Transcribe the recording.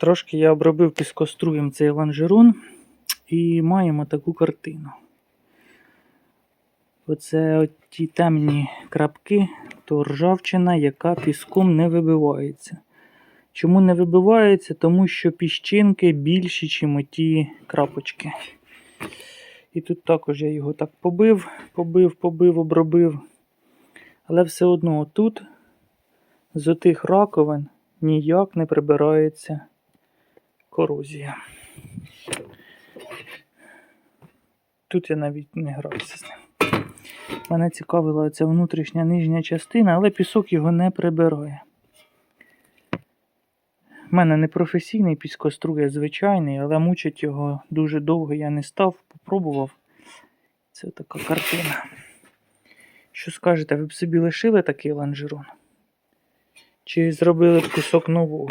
Трошки я обробив піскоструєм цей лонжерон і маємо таку картину. Оце ті темні крапки, то ржавчина, яка піском не вибивається. Чому не вибивається? Тому що піщинки більші, ніж оті крапочки. І тут також я його так побив, побив, побив, обробив. Але все одно тут з отих раковин ніяк не прибирається корозія. Тут я навіть не грався з ним. Мене цікавила ця внутрішня нижня частина, але пісок його не прибирає. У мене не професійний піскоструй, а звичайний, але мучить його дуже довго я не став, попробував. Це така картина. Що скажете, ви б собі лишили такий лонжерон? Чи зробили б кусок нового?